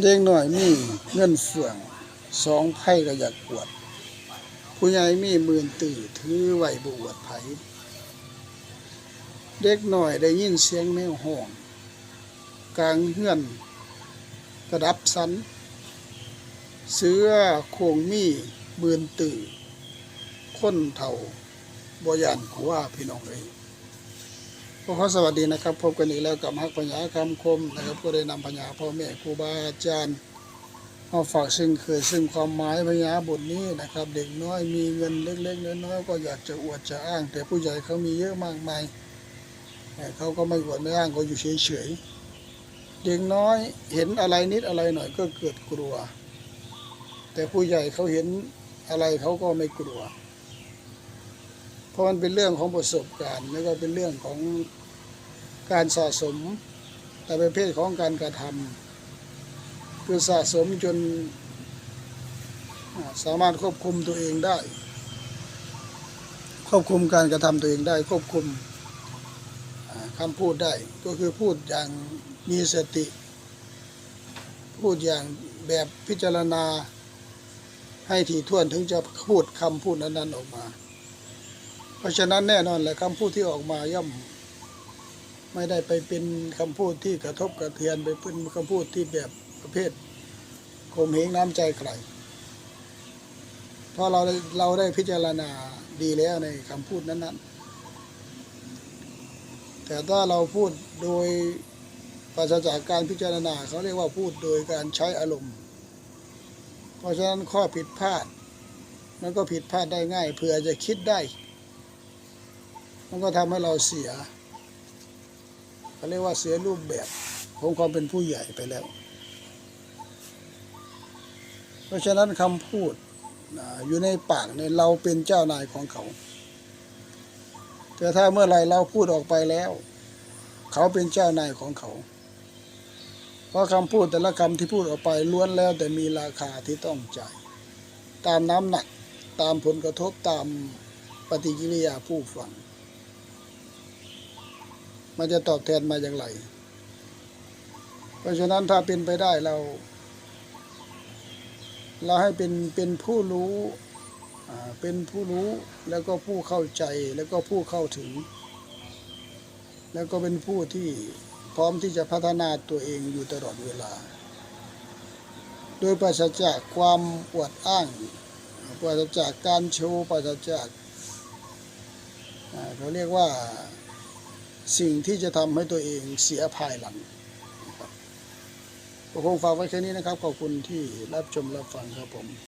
เด็กหน่อยมีเงินเฟืองสองไพ่ก็อยากปวด ผู้ใหญ่มีมื่นตื่อถือไหวบวดไผเด็กหน่อยได้ยินเสียงแมวห้อง กลางเฮือนกระดับสัน เสือโคงมีมื่นตื่อคนเท่าบอยานขว่าพี่น้องเลย ก็ขอสวัสดีนะครับพบกันอีกแล้วกับฮักปัญญาคำคมนะครับก็ได้นำปัญญาพ่อแม่ครูบาอาจารย์มาฝากซึ่งเคยซึ่งความหมายปัญญาบทนี้นะครับ เด็กน้อยมีเงินเล็กๆน้อยๆก็อยากจะอวดจะอ้าง แต่ผู้ใหญ่เขามีเยอะมากมายแต่เขาก็ไม่อวดไม่อ้างก็อยู่เฉยๆเด็กน้อยเห็นอะไรนิดอะไรหน่อยก็เกิดกลัว แต่ผู้ใหญ่เขาเห็นอะไรเขาก็ไม่กลัว เพราะมันเป็นเรื่องของประสบการณ์ แล้วก็เป็นเรื่องของการสะสมแต่ประเภทของการกระทำคือสะสมจนสามารถควบคุมตัวเองได้ ควบคุมการกระทำตัวเองได้ ควบคุมอ่าคำพูดได้ ก็คือพูดอย่างมีสติ พูดอย่างแบบพิจารณาให้ถี่ถ้วนถึงจะพูดคำพูดนั้นๆออกมา เพราะฉะนั้นแน่นอนแหละคำพูดที่ออกมาย่อม ไม่ได้ไปเป็นคำพูดที่กระทบกระเทือนไปเป็นคำพูดที่แบบประเภทข่มเหงน้ำใจใครเพราะเราเราได้พิจารณาดีแล้วในคำพูดนั้น ๆ แต่ถ้าเราพูดโดยปราศจากการพิจารณาเขาเรียกว่าพูดโดยการใช้อารมณ์ เพราะฉะนั้นข้อผิดพลาด มันก็ผิดพลาดได้ง่ายเผื่อจะคิดได้ มันก็ทำให้เราเสียเขาเรียกว่าเสียรูปแบบของความเป็นผู้ใหญ่ไปแล้ว เพราะฉะนั้นคำพูดอยู่ในปากในยเราเป็นเจ้านายของเขา แต่ถ้าเมื่อไรเราพูดออกไปแล้ว เขาเป็นเจ้านายของเขา เพราะคำพูดแต่ละคำที่พูดออกไปล้วนแล้วแต่มีราคาที่ต้องจ่ายตามน้ำหนักตามผลกระทบตามปฏิกิริยาผู้ฟัง มันจะตอบแทนมาอย่างไร เพราะฉะนั้นถ้าเป็นไปได้เรา เราให้เป็นเป็นผู้รู้เป็นผู้รู้แล้วก็ผู้เข้าใจแล้วก็ผู้เข้าถึง แล้วก็เป็นผู้ที่พร้อมที่จะพัฒนาตัวเองอยู่ตลอดเวลา โดยปราศจากความอวดอ้างปราศจากการโชว์ปราศจากเขาเรียกว่า สิ่งที่จะทำให้ตัวเองเสียภายหลังนะครับก็คงฝากไว้แค่นี้นะครับ ขอบคุณที่รับชมรับฟังครับผม